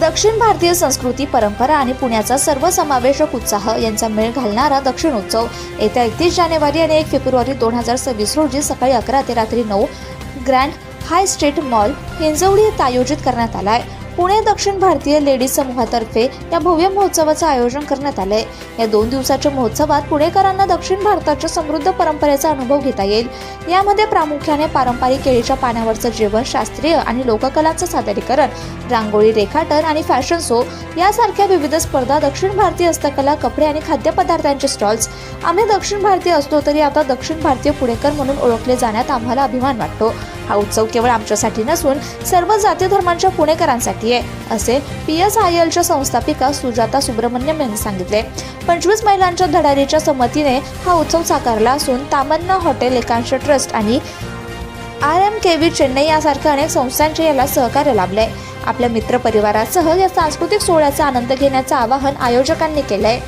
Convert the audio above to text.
दक्षिण भारतीय संस्कृती परंपरा आणि पुण्याचा सर्वसमावेशक उत्साह यांचा मेळ घालणारा दक्षिण उत्सव येत्या एकतीस जानेवारी आणि एक फेब्रुवारी दोन हजार सव्वीस रोजी सकाळी अकरा ते रात्री नऊ grand high street mall Hinjawadi येथे आयोजित करण्यात आला आहे. पुणे दक्षिण भारतीय लेडीज समूहातर्फे या भव्य महोत्सवाचं आयोजन करण्यात आलंय. या दोन दिवसाच्या महोत्सवात पुणेकरांना दक्षिण भारताच्या समृद्ध परंपरेचा अनुभव घेता येईल. यामध्ये प्रामुख्याने पारंपरिक केळीच्या पाण्यावरचं जेवण शास्त्रीय आणि लोककलांचं सादरीकरण रांगोळी रेखाटन आणि फॅशन शो यासारख्या विविध स्पर्धा दक्षिण भारतीय हस्तकला कपडे आणि खाद्यपदार्थांचे स्टॉल्स. आम्ही दक्षिण भारतीय असलो तरी आता दक्षिण भारतीय पुणेकर म्हणून ओळखले जाण्यात आम्हाला अभिमान वाटतो. हा उत्सव केवळ आमच्यासाठी नसून सर्व जाती धर्मांच्या पुणेकरांसाठी आहे असे पी एस आय एलच्या संस्थापिका सुजाता सुब्रमण्यम यांनी सांगितले. पंचवीस महिलांच्या धडारीच्या संमतीने हा उत्सव साकारला असून तामन्ना हॉटेल एकांश ट्रस्ट आणि R M K V Chennai यासारख्या अनेक संस्थांचे याला सहकार्य लाभले आपल्या मित्रपरिवारासह या सांस्कृतिक सोहळ्याचा आनंद घेण्याचं आवाहन आयोजकांनी केलंय.